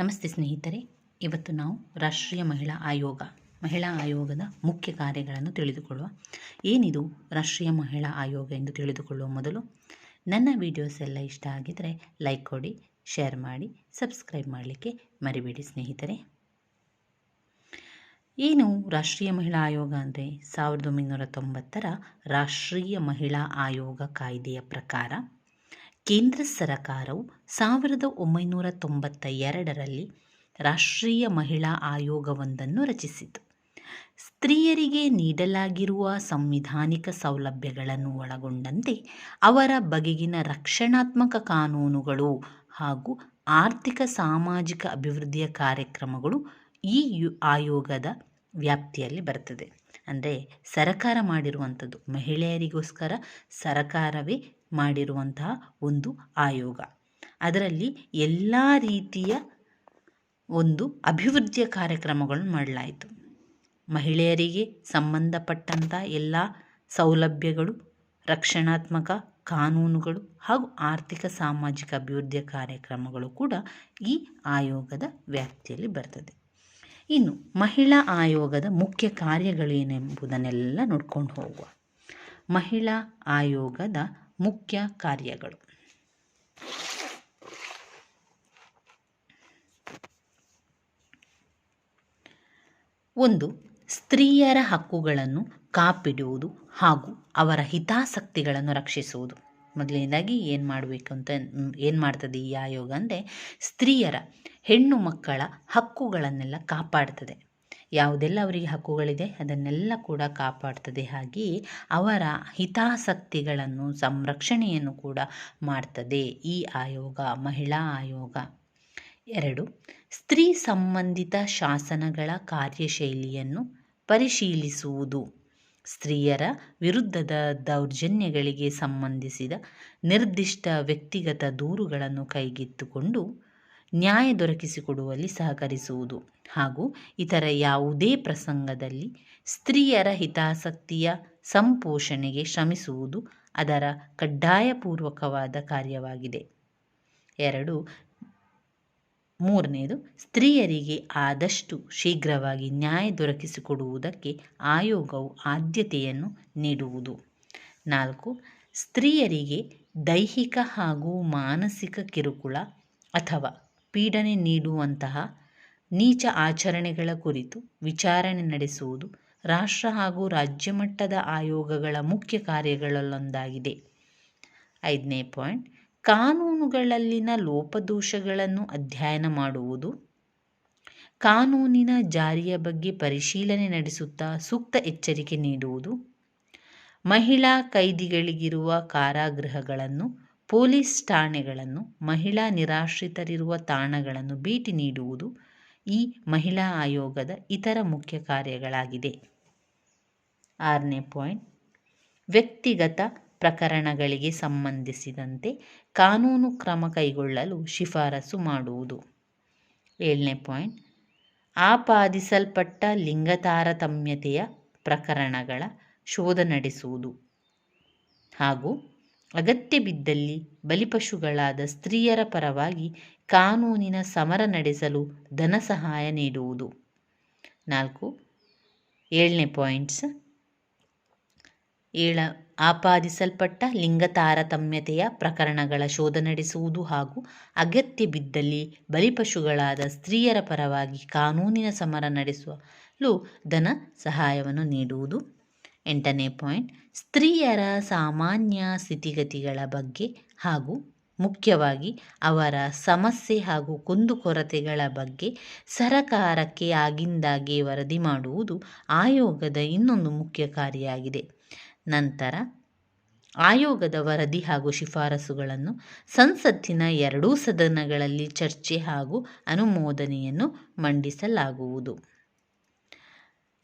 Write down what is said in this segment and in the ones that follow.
ನಮಸ್ತೆ ಸ್ನೇಹಿತರೆ, ಇವತ್ತು ನಾವು ರಾಷ್ಟ್ರೀಯ ಮಹಿಳಾ ಆಯೋಗ, ಮಹಿಳಾ ಆಯೋಗದ ಮುಖ್ಯ ಕಾರ್ಯಗಳನ್ನು ತಿಳಿದುಕೊಳ್ಳುವ, ಏನಿದು ರಾಷ್ಟ್ರೀಯ ಮಹಿಳಾ ಆಯೋಗ ಎಂದು ತಿಳಿದುಕೊಳ್ಳುವ ಮೊದಲು, ನನ್ನ ವಿಡಿಯೋಸ್ ಎಲ್ಲ ಇಷ್ಟ ಆಗಿದ್ದರೆ ಲೈಕ್ ಕೊಡಿ ಶೇರ್ ಮಾಡಿ ಸಬ್ಸ್ಕ್ರೈಬ್ ಮಾಡಲಿಕ್ಕೆ ಮರಿಬೇಡಿ ಸ್ನೇಹಿತರೆ. ಏನು ರಾಷ್ಟ್ರೀಯ ಮಹಿಳಾ ಆಯೋಗ ಅಂದರೆ? ಸಾವಿರದ ಒಂಬೈನೂರ ತೊಂಬತ್ತರ ರಾಷ್ಟ್ರೀಯ ಮಹಿಳಾ ಆಯೋಗ ಕಾಯ್ದೆಯ ಪ್ರಕಾರ ಕೇಂದ್ರ ಸರಕಾರವು ಸಾವಿರದ ಒಂಬೈನೂರ ತೊಂಬತ್ತ ಎರಡರಲ್ಲಿ ರಾಷ್ಟ್ರೀಯ ಮಹಿಳಾ ಆಯೋಗವೊಂದನ್ನು ರಚಿಸಿತು. ಸ್ತ್ರೀಯರಿಗೆ ನೀಡಲಾಗಿರುವ ಸಂವಿಧಾನಿಕ ಸೌಲಭ್ಯಗಳನ್ನು ಒಳಗೊಂಡಂತೆ ಅವರ ಬಗೆಗಿನ ರಕ್ಷಣಾತ್ಮಕ ಕಾನೂನುಗಳು ಹಾಗೂ ಆರ್ಥಿಕ ಸಾಮಾಜಿಕ ಅಭಿವೃದ್ಧಿಯ ಕಾರ್ಯಕ್ರಮಗಳು ಈ ಆಯೋಗದ ವ್ಯಾಪ್ತಿಯಲ್ಲಿ ಬರ್ತದೆ ಅಂದರೆ ಸರಕಾರ ಮಾಡಿರುವಂಥದ್ದು ಮಹಿಳೆಯರಿಗೋಸ್ಕರ ಸರಕಾರವೇ ಮಾಡಿರುವಂತಹ ಒಂದು ಆಯೋಗ. ಅದರಲ್ಲಿ ಎಲ್ಲ ರೀತಿಯ ಒಂದು ಅಭಿವೃದ್ಧಿಯ ಕಾರ್ಯಕ್ರಮಗಳನ್ನು ಮಾಡಲಾಯಿತು. ಮಹಿಳೆಯರಿಗೆ ಸಂಬಂಧಪಟ್ಟಂಥ ಎಲ್ಲ ಸೌಲಭ್ಯಗಳು, ರಕ್ಷಣಾತ್ಮಕ ಕಾನೂನುಗಳು ಹಾಗೂ ಆರ್ಥಿಕ ಸಾಮಾಜಿಕ ಅಭಿವೃದ್ಧಿಯ ಕಾರ್ಯಕ್ರಮಗಳು ಕೂಡ ಈ ಆಯೋಗದ ವ್ಯಾಪ್ತಿಯಲ್ಲಿ ಬರ್ತದೆ. ಇನ್ನು ಮಹಿಳಾ ಆಯೋಗದ ಮುಖ್ಯ ಕಾರ್ಯಗಳೇನೆಂಬುದನ್ನೆಲ್ಲ ನೋಡ್ಕೊಂಡು ಹೋಗುವ. ಮಹಿಳಾ ಆಯೋಗದ ಮುಖ್ಯ ಕಾರ್ಯಗಳು. ಒಂದು, ಸ್ತ್ರೀಯರ ಹಕ್ಕುಗಳನ್ನು ಕಾಪಿಡುವುದು ಹಾಗೂ ಅವರ ಹಿತಾಸಕ್ತಿಗಳನ್ನು ರಕ್ಷಿಸುವುದು. ಮೊದಲನೇದಾಗಿ ಏನು ಮಾಡಬೇಕು ಅಂತ ಏನು ಮಾಡ್ತದೆ ಈ ಆಯೋಗ ಅಂದರೆ, ಸ್ತ್ರೀಯರ ಹೆಣ್ಣು ಮಕ್ಕಳ ಹಕ್ಕುಗಳನ್ನೆಲ್ಲ ಕಾಪಾಡ್ತದೆ. ಯಾವುದೆಲ್ಲ ಅವರಿಗೆ ಹಕ್ಕುಗಳಿದೆ ಅದನ್ನೆಲ್ಲ ಕೂಡ ಕಾಪಾಡ್ತದೆ ಹಾಗೆಯೇ ಅವರ ಹಿತಾಸಕ್ತಿಗಳನ್ನು ಸಂರಕ್ಷಣೆಯನ್ನು ಕೂಡ ಮಾಡ್ತದೆ ಈ ಆಯೋಗ, ಮಹಿಳಾ ಆಯೋಗ. ಎರಡು, ಸ್ತ್ರೀ ಸಂಬಂಧಿತ ಶಾಸನಗಳ ಕಾರ್ಯಶೈಲಿಯನ್ನು ಪರಿಶೀಲಿಸುವುದು. ಸ್ತ್ರೀಯರ ವಿರುದ್ಧದ ದೌರ್ಜನ್ಯಗಳಿಗೆ ಸಂಬಂಧಿಸಿದ ನಿರ್ದಿಷ್ಟ ವ್ಯಕ್ತಿಗತ ದೂರುಗಳನ್ನು ಕೈಗೆತ್ತಿಕೊಂಡು ನ್ಯಾಯ ದೊರಕಿಸಿಕೊಡುವಲ್ಲಿ ಸಹಕರಿಸುವುದು. ಹಾಗೂ ಇತರ ಯಾವುದೇ ಪ್ರಸಂಗದಲ್ಲಿ ಸ್ತ್ರೀಯರ ಹಿತಾಸಕ್ತಿಯ ಸಂಪೋಷಣೆಗೆ ಶ್ರಮಿಸುವುದು ಅದರ ಕಡ್ಡಾಯಪೂರ್ವಕವಾದ ಕಾರ್ಯವಾಗಿದೆ. ಎರಡು ಮೂರನೆಯದು ಸ್ತ್ರೀಯರಿಗೆ ಆದಷ್ಟು ಶೀಘ್ರವಾಗಿ ನ್ಯಾಯ ದೊರಕಿಸಿಕೊಡುವುದಕ್ಕೆ ಆಯೋಗವು ಆದ್ಯತೆಯನ್ನು ನೀಡುವುದು. ನಾಲ್ಕು, ಸ್ತ್ರೀಯರಿಗೆ ದೈಹಿಕ ಹಾಗೂ ಮಾನಸಿಕ ಕಿರುಕುಳ ಅಥವಾ ಪೀಡನೆ ನೀಡುವಂತಹ ನೀಚ ಆಚರಣೆಗಳ ಕುರಿತು ವಿಚಾರಣೆ ನಡೆಸುವುದು ರಾಷ್ಟ್ರ ಹಾಗೂ ರಾಜ್ಯ ಮಟ್ಟದ ಆಯೋಗಗಳ ಮುಖ್ಯ ಕಾರ್ಯಗಳಲ್ಲೊಂದಾಗಿದೆ. ಐದನೇ ಪಾಯಿಂಟ್, ಕಾನೂನುಗಳಲ್ಲಿನ ಲೋಪದೋಷಗಳನ್ನು ಅಧ್ಯಯನ ಮಾಡುವುದು. ಕಾನೂನಿನ ಜಾರಿಯ ಬಗ್ಗೆ ಪರಿಶೀಲನೆ ನಡೆಸುತ್ತಾ ಸೂಕ್ತ ಎಚ್ಚರಿಕೆ ನೀಡುವುದು. ಮಹಿಳಾ ಕೈದಿಗಳಿಗಿರುವ ಕಾರಾಗೃಹಗಳನ್ನು ಪೊಲೀಸ್ ಠಾಣೆಗಳನ್ನು ಮಹಿಳಾ ನಿರಾಶ್ರಿತರಿರುವ ತಾಣಗಳನ್ನು ಭೇಟಿ ನೀಡುವುದು ಈ ಮಹಿಳಾ ಆಯೋಗದ ಇತರ ಮುಖ್ಯ ಕಾರ್ಯಗಳಾಗಿದೆ. ಆರನೇ ಪಾಯಿಂಟ್. ವ್ಯಕ್ತಿಗತ ಪ್ರಕರಣಗಳಿಗೆ ಸಂಬಂಧಿಸಿದಂತೆ ಕಾನೂನು ಕ್ರಮ ಕೈಗೊಳ್ಳಲು ಶಿಫಾರಸು ಮಾಡುವುದು. ಏಳನೇ ಪಾಯಿಂಟ್. ಆಪಾದಿಸಲ್ಪಟ್ಟ ಲಿಂಗ ತಾರತಮ್ಯತೆಯ ಪ್ರಕರಣಗಳ ಶೋಧ ನಡೆಸುವುದು ಹಾಗೂ ಅಗತ್ಯ ಬಿದ್ದಲ್ಲಿ ಬಲಿಪಶುಗಳಾದ ಸ್ತ್ರೀಯರ ಪರವಾಗಿ ಕಾನೂನಿನ ಸಮರ ನಡೆಸಲು ಧನ ಸಹಾಯ ನೀಡುವುದು. ನಾಲ್ಕು, ಏಳನೇ ಪಾಯಿಂಟ್ಸ್. ಏಳ, ಆಪಾದಿಸಲ್ಪಟ್ಟ ಲಿಂಗ ತಾರತಮ್ಯತೆಯ ಪ್ರಕರಣಗಳ ಶೋಧ ನಡೆಸುವುದು ಹಾಗೂ ಅಗತ್ಯ ಬಿದ್ದಲ್ಲಿ ಬಲಿಪಶುಗಳಾದ ಸ್ತ್ರೀಯರ ಪರವಾಗಿ ಕಾನೂನಿನ ಸಮರ ನಡೆಸಲು ಧನ ಸಹಾಯವನ್ನು ನೀಡುವುದು. ಎಂಟನೇ ಪಾಯಿಂಟ್. ಸ್ತ್ರೀಯರ ಸಾಮಾನ್ಯ ಸ್ಥಿತಿಗತಿಗಳ ಬಗ್ಗೆ ಹಾಗೂ ಮುಖ್ಯವಾಗಿ ಅವರ ಸಮಸ್ಯೆ ಹಾಗೂ ಕುಂದುಕೊರತೆಗಳ ಬಗ್ಗೆ ಸರಕಾರಕ್ಕೆ ಆಗಿಂದಾಗೆ ವರದಿ ಮಾಡುವುದು ಆಯೋಗದ ಇನ್ನೊಂದು ಮುಖ್ಯ ಕಾರ್ಯಾಗಿದೆ. ನಂತರ ಆಯೋಗದ ವರದಿ ಹಾಗೂ ಶಿಫಾರಸುಗಳನ್ನು ಸಂಸತ್ತಿನ ಎರಡೂ ಸದನಗಳಲ್ಲಿ ಚರ್ಚೆ ಹಾಗೂ ಅನುಮೋದನೆಯನ್ನು ಮಂಡಿಸಲಾಗುವುದು.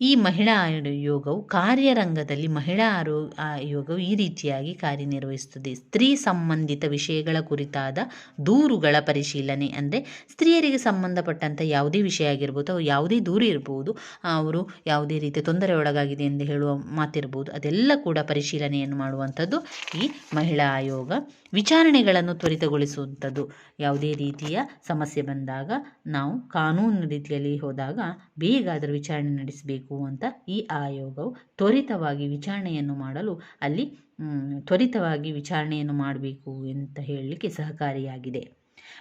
ಈ ಮಹಿಳಾ ಆಯೋಗವು ಕಾರ್ಯರಂಗದಲ್ಲಿ ಮಹಿಳಾ ಆರೋ ಆಯೋಗವು ಈ ರೀತಿಯಾಗಿ ಕಾರ್ಯನಿರ್ವಹಿಸುತ್ತದೆ. ಸ್ತ್ರೀ ಸಂಬಂಧಿತ ವಿಷಯಗಳ ಕುರಿತಾದ ದೂರುಗಳ ಪರಿಶೀಲನೆ ಅಂದರೆ ಸ್ತ್ರೀಯರಿಗೆ ಸಂಬಂಧಪಟ್ಟಂಥ ಯಾವುದೇ ವಿಷಯ ಆಗಿರ್ಬೋದು ಅಥವಾ ಯಾವುದೇ ದೂರು ಇರ್ಬೋದು ಅವರು ಯಾವುದೇ ರೀತಿಯ ತೊಂದರೆ ಒಳಗಾಗಿದೆ ಎಂದು ಹೇಳುವ ಮಾತಿರ್ಬೋದು, ಅದೆಲ್ಲ ಕೂಡ ಪರಿಶೀಲನೆಯನ್ನು ಮಾಡುವಂಥದ್ದು ಈ ಮಹಿಳಾ ಆಯೋಗ ವಿಚಾರಣೆಗಳನ್ನು ತ್ವರಿತಗೊಳಿಸುವಂಥದ್ದು. ಯಾವುದೇ ರೀತಿಯ ಸಮಸ್ಯೆ ಬಂದಾಗ ನಾವು ಕಾನೂನು ರೀತಿಯಲ್ಲಿ ಹೋದಾಗ ಬೇಗ ಅದರ ವಿಚಾರಣೆ ನಡೆಸಬೇಕು. ಅಂತ ಈ ಆಯೋಗವು ತ್ವರಿತವಾಗಿ ವಿಚಾರಣೆಯನ್ನು ಮಾಡಲು ಅಲ್ಲಿ ತ್ವರಿತವಾಗಿ ವಿಚಾರಣೆಯನ್ನು ಮಾಡಬೇಕು ಅಂತ ಹೇಳಲಿಕ್ಕೆ ಸಹಕಾರಿಯಾಗಿದೆ.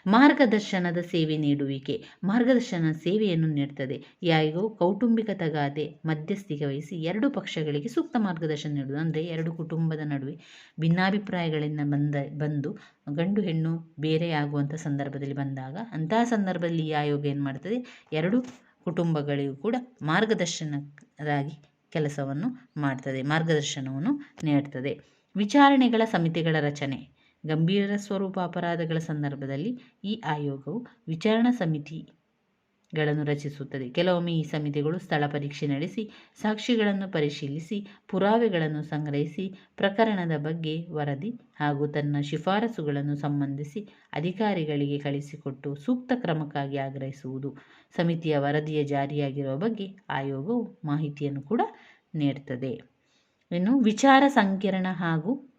ಮಾರ್ಗದರ್ಶನದ ಸೇವೆ ನೀಡುವಿಕೆ. ಮಾರ್ಗದರ್ಶನ ಸೇವೆಯನ್ನು ನೀಡುತ್ತದೆ ಆಯೋಗವು ಕೌಟುಂಬಿಕ ತಗಾದೆ ಮಧ್ಯಸ್ಥಿಕೆ ವಹಿಸಿ ಎರಡು ಪಕ್ಷಗಳಿಗೆ ಸೂಕ್ತ ಮಾರ್ಗದರ್ಶನ ನೀಡುವುದು. ಅಂದರೆ ಎರಡು ಕುಟುಂಬದ ನಡುವೆ ಭಿನ್ನಾಭಿಪ್ರಾಯಗಳಿಂದ ಬಂದ, ಬಂದು ಗಂಡು ಹೆಣ್ಣು ಬೇರೆ ಆಗುವಂಥ ಸಂದರ್ಭದಲ್ಲಿ ಬಂದಾಗ ಅಂತಹ ಸಂದರ್ಭದಲ್ಲಿ ಈ ಆಯೋಗ ಏನು ಮಾಡ್ತದೆ ಎರಡು ಕುಟುಂಬಗಳಿಗೂ ಕೂಡ ಮಾರ್ಗದರ್ಶನರಾಗಿ ಕೆಲಸವನ್ನು ಮಾಡ್ತದೆ, ಮಾರ್ಗದರ್ಶನವನ್ನು ನೀಡ್ತದೆ. ವಿಚಾರಣೆಗಳ ಸಮಿತಿಗಳ ರಚನೆ. ಗಂಭೀರ ಸ್ವರೂಪ ಅಪರಾಧಗಳ ಸಂದರ್ಭದಲ್ಲಿ ಈ ಆಯೋಗವು ವಿಚಾರಣಾ ಸಮಿತಿಗಳನ್ನು ರಚಿಸುತ್ತದೆ. ಕೆಲವೊಮ್ಮೆ ಈ ಸಮಿತಿಗಳು ಸ್ಥಳ ಪರೀಕ್ಷೆ ನಡೆಸಿ, ಸಾಕ್ಷಿಗಳನ್ನು ಪರಿಶೀಲಿಸಿ, ಪುರಾವೆಗಳನ್ನು ಸಂಗ್ರಹಿಸಿ, ಪ್ರಕರಣದ ಬಗ್ಗೆ ವರದಿ ಹಾಗೂ ತನ್ನ ಶಿಫಾರಸುಗಳನ್ನು ಸಂಬಂಧಿಸಿ ಅಧಿಕಾರಿಗಳಿಗೆ ಕಳಿಸಿಕೊಟ್ಟು ಸೂಕ್ತ ಕ್ರಮಕ್ಕಾಗಿ ಆಗ್ರಹಿಸುವುದು. ಸಮಿತಿಯ ವರದಿಯ ಜಾರಿಯಾಗಿರುವ ಬಗ್ಗೆ ಆಯೋಗವು ಮಾಹಿತಿಯನ್ನು ಕೂಡ ನೀಡ್ತದೆ. ಇನ್ನು ವಿಚಾರ ಸಂಕಿರಣ ಹಾಗೂ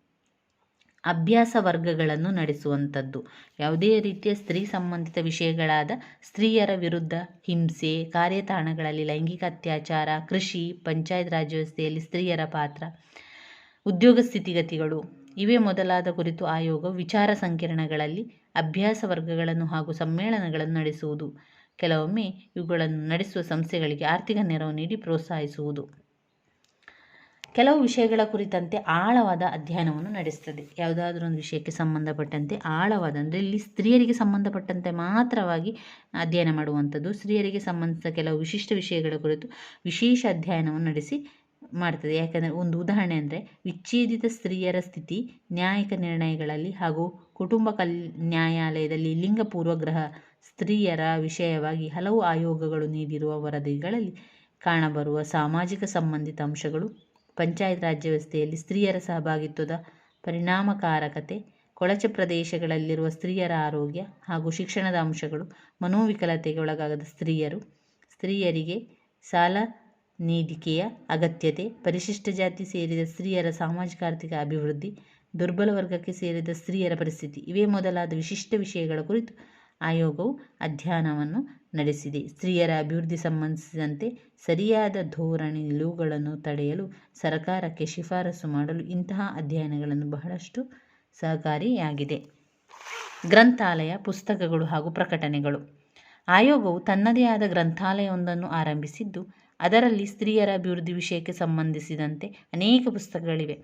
ಅಭ್ಯಾಸ ವರ್ಗಗಳನ್ನು ನಡೆಸುವಂಥದ್ದು. ಯಾವುದೇ ರೀತಿಯ ಸ್ತ್ರೀ ಸಂಬಂಧಿತ ವಿಷಯಗಳಾದ ಸ್ತ್ರೀಯರ ವಿರುದ್ಧ ಹಿಂಸೆ, ಕಾರ್ಯತಾಣಗಳಲ್ಲಿ ಲೈಂಗಿಕ ಅತ್ಯಾಚಾರ, ಕೃಷಿ, ಪಂಚಾಯತ್ ರಾಜ್ ವ್ಯವಸ್ಥೆಯಲ್ಲಿ ಸ್ತ್ರೀಯರ ಪಾತ್ರ, ಉದ್ಯೋಗ ಸ್ಥಿತಿಗತಿಗಳು, ಇವೇ ಮೊದಲಾದ ಕುರಿತು ಆಯೋಗ ವಿಚಾರ ಸಂಕಿರಣಗಳಲ್ಲಿ ಅಭ್ಯಾಸ ವರ್ಗಗಳನ್ನು ಹಾಗೂ ಸಮ್ಮೇಳನಗಳನ್ನು ನಡೆಸುವುದು. ಕೆಲವೊಮ್ಮೆ ಇವುಗಳನ್ನು ನಡೆಸುವ ಸಂಸ್ಥೆಗಳಿಗೆ ಆರ್ಥಿಕ ನೆರವು ನೀಡಿ ಪ್ರೋತ್ಸಾಹಿಸುವುದು. ಕೆಲವು ವಿಷಯಗಳ ಕುರಿತಂತೆ ಆಳವಾದ ಅಧ್ಯಯನವನ್ನು ನಡೆಸ್ತದೆ. ಯಾವುದಾದ್ರೂ ಒಂದು ವಿಷಯಕ್ಕೆ ಸಂಬಂಧಪಟ್ಟಂತೆ ಆಳವಾದ, ಅಂದರೆ ಇಲ್ಲಿ ಸ್ತ್ರೀಯರಿಗೆ ಸಂಬಂಧಪಟ್ಟಂತೆ ಮಾತ್ರವಾಗಿ ಅಧ್ಯಯನ ಮಾಡುವಂಥದ್ದು, ಸ್ತ್ರೀಯರಿಗೆ ಸಂಬಂಧಿಸಿದ ಕೆಲವು ವಿಶಿಷ್ಟ ವಿಷಯಗಳ ಕುರಿತು ವಿಶೇಷ ಅಧ್ಯಯನವನ್ನು ನಡೆಸಿ ಮಾಡ್ತದೆ. ಯಾಕಂದರೆ ಒಂದು ಉದಾಹರಣೆ ಅಂದರೆ, ವಿಚ್ಛೇದಿತ ಸ್ತ್ರೀಯರ ಸ್ಥಿತಿ ನ್ಯಾಯಿಕ ನಿರ್ಣಯಗಳಲ್ಲಿ ಹಾಗೂ ಕುಟುಂಬ ಕಲ್, ನ್ಯಾಯಾಲಯದಲ್ಲಿ ಲಿಂಗ ಪೂರ್ವಗ್ರಹ ಸ್ತ್ರೀಯರ ವಿಷಯವಾಗಿ ಹಲವು ಆಯೋಗಗಳು ನೀಡಿರುವ ವರದಿಗಳಲ್ಲಿ ಕಾಣಬರುವ ಸಾಮಾಜಿಕ ಸಂಬಂಧಿತ ಅಂಶಗಳು ಪಂಚಾಯತ್ ರಾಜ್ ವ್ಯವಸ್ಥೆಯಲ್ಲಿ ಸ್ತ್ರೀಯರ ಸಹಭಾಗಿತ್ವದ ಪರಿಣಾಮಕಾರಕತೆ, ಕೊಳಚೆ ಪ್ರದೇಶಗಳಲ್ಲಿರುವ ಸ್ತ್ರೀಯರ ಆರೋಗ್ಯ ಹಾಗೂ ಶಿಕ್ಷಣದ ಅಂಶಗಳು, ಮನೋವಿಕಲತೆಗೆ ಒಳಗಾಗದ ಸ್ತ್ರೀಯರು, ಸ್ತ್ರೀಯರಿಗೆ ಸಾಲ ನೀಡಿಕೆಯ ಅಗತ್ಯತೆ, ಪರಿಶಿಷ್ಟ ಜಾತಿ ಸೇರಿದ ಸ್ತ್ರೀಯರ ಸಾಮಾಜಿಕ ಆರ್ಥಿಕ ಅಭಿವೃದ್ಧಿ, ದುರ್ಬಲ ವರ್ಗಕ್ಕೆ ಸೇರಿದ ಸ್ತ್ರೀಯರ ಪರಿಸ್ಥಿತಿ, ಇವೇ ಮೊದಲಾದ ವಿಶಿಷ್ಟ ವಿಷಯಗಳ ಕುರಿತು ಆಯೋಗವು ಅಧ್ಯಯನವನ್ನು ನಡೆಸಿದೆ. ಸ್ತ್ರೀಯರ ಅಭಿವೃದ್ಧಿ ಸಂಬಂಧಿಸಿದಂತೆ ಸರಿಯಾದ ಧೋರಣೆ, ನಿಲುವುಗಳನ್ನು ತಡೆಯಲು ಸರ್ಕಾರಕ್ಕೆ ಶಿಫಾರಸು ಮಾಡಲು ಇಂತಹ ಅಧ್ಯಯನಗಳನ್ನು ಬಹಳಷ್ಟು ಸಹಕಾರಿಯಾಗಿದೆ. ಗ್ರಂಥಾಲಯ ಪುಸ್ತಕಗಳು ಹಾಗೂ ಪ್ರಕಟಣೆಗಳು. ಆಯೋಗವು ತನ್ನದೇ ಆದ ಗ್ರಂಥಾಲಯವೊಂದನ್ನು ಆರಂಭಿಸಿದ್ದು, ಅದರಲ್ಲಿ ಸ್ತ್ರೀಯರ ಅಭಿವೃದ್ಧಿ ವಿಷಯಕ್ಕೆ ಸಂಬಂಧಿಸಿದಂತೆ ಅನೇಕ ಪುಸ್ತಕಗಳಿವೆ.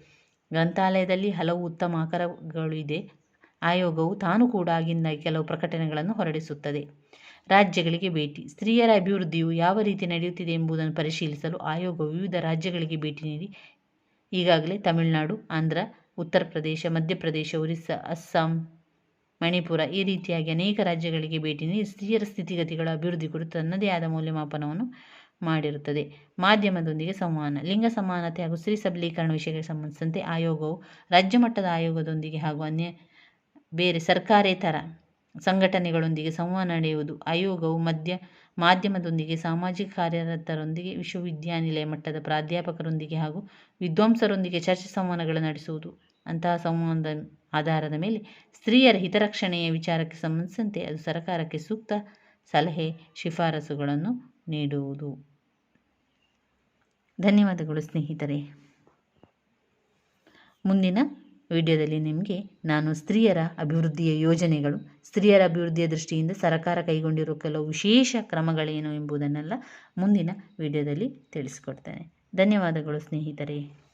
ಗ್ರಂಥಾಲಯದಲ್ಲಿ ಹಲವು ಉತ್ತಮ ಆಕರಗಳು ಇದೆ. ಆಯೋಗವು ತಾನು ಕೂಡ ಆಗಿನ ಕೆಲವು ಪ್ರಕಟಣೆಗಳನ್ನು ಹೊರಡಿಸುತ್ತದೆ. ರಾಜ್ಯಗಳಿಗೆ ಭೇಟಿ. ಸ್ತ್ರೀಯರ ಅಭಿವೃದ್ಧಿಯು ಯಾವ ರೀತಿ ನಡೆಯುತ್ತಿದೆ ಎಂಬುದನ್ನು ಪರಿಶೀಲಿಸಲು ಆಯೋಗವು ವಿವಿಧ ರಾಜ್ಯಗಳಿಗೆ ಭೇಟಿ ನೀಡಿ. ಈಗಾಗಲೇ ತಮಿಳುನಾಡು, ಆಂಧ್ರ, ಉತ್ತರ ಪ್ರದೇಶ ಮಧ್ಯಪ್ರದೇಶ ಒರಿಸ್ಸಾ, ಅಸ್ಸಾಂ, ಮಣಿಪುರ ಈ ರೀತಿಯಾಗಿ ಅನೇಕ ರಾಜ್ಯಗಳಿಗೆ ಭೇಟಿ ನೀಡಿ ಸ್ತ್ರೀಯರ ಸ್ಥಿತಿಗತಿಗಳ ಅಭಿವೃದ್ಧಿ ಕುರಿತು ತನ್ನದೇ ಆದ ಮೌಲ್ಯಮಾಪನವನ್ನು ಮಾಡಿರುತ್ತದೆ. ಮಾಧ್ಯಮದೊಂದಿಗೆ ಸಂವಹನ. ಲಿಂಗ ಸಮಾನತೆ ಹಾಗೂ ಸ್ತ್ರೀ ಸಬಲೀಕರಣ ವಿಷಯಕ್ಕೆ ಸಂಬಂಧಿಸಿದಂತೆ ಆಯೋಗವು ರಾಜ್ಯ ಮಟ್ಟದ ಆಯೋಗದೊಂದಿಗೆ ಹಾಗೂ ಅನ್ಯ ಬೇರೆ ಸರ್ಕಾರೇತರ ಸಂಘಟನೆಗಳೊಂದಿಗೆ ಸಂವಹನ ನಡೆಯುವುದು, ಆಯೋಗವು ಮಧ್ಯ, ಮಾಧ್ಯಮದೊಂದಿಗೆ ಸಾಮಾಜಿಕ ಕಾರ್ಯರತರೊಂದಿಗೆ ವಿಶ್ವವಿದ್ಯಾನಿಲಯ ಮಟ್ಟದ ಪ್ರಾಧ್ಯಾಪಕರೊಂದಿಗೆ ಹಾಗೂ ವಿದ್ವಾಂಸರೊಂದಿಗೆ ಚರ್ಚೆ ಸಂವಹನಗಳು ನಡೆಸುವುದು. ಅಂತಹ ಸಂವಹನದ ಆಧಾರದ ಮೇಲೆ ಸ್ತ್ರೀಯರ ಹಿತರಕ್ಷಣೆಯ ವಿಚಾರಕ್ಕೆ ಸಂಬಂಧಿಸಿದಂತೆ ಅದು ಸರ್ಕಾರಕ್ಕೆ ಸೂಕ್ತ ಸಲಹೆ, ಶಿಫಾರಸುಗಳನ್ನು ನೀಡುವುದು. ಧನ್ಯವಾದಗಳು ಸ್ನೇಹಿತರೆ. ಮುಂದಿನ ವಿಡಿಯೋದಲ್ಲಿ ನಿಮಗೆ ನಾನು ಸ್ತ್ರೀಯರ ಅಭಿವೃದ್ಧಿಯ ಯೋಜನೆಗಳು, ಸ್ತ್ರೀಯರ ಅಭಿವೃದ್ಧಿಯ ದೃಷ್ಟಿಯಿಂದ ಸರ್ಕಾರ ಕೈಗೊಂಡಿರುವ ಕೆಲವು ವಿಶೇಷ ಕ್ರಮಗಳೇನು ಎಂಬುದನ್ನೆಲ್ಲ ಮುಂದಿನ ವಿಡಿಯೋದಲ್ಲಿ ತಿಳಿಸ್ಕೊಡ್ತೇನೆ. ಧನ್ಯವಾದಗಳು ಸ್ನೇಹಿತರೆ.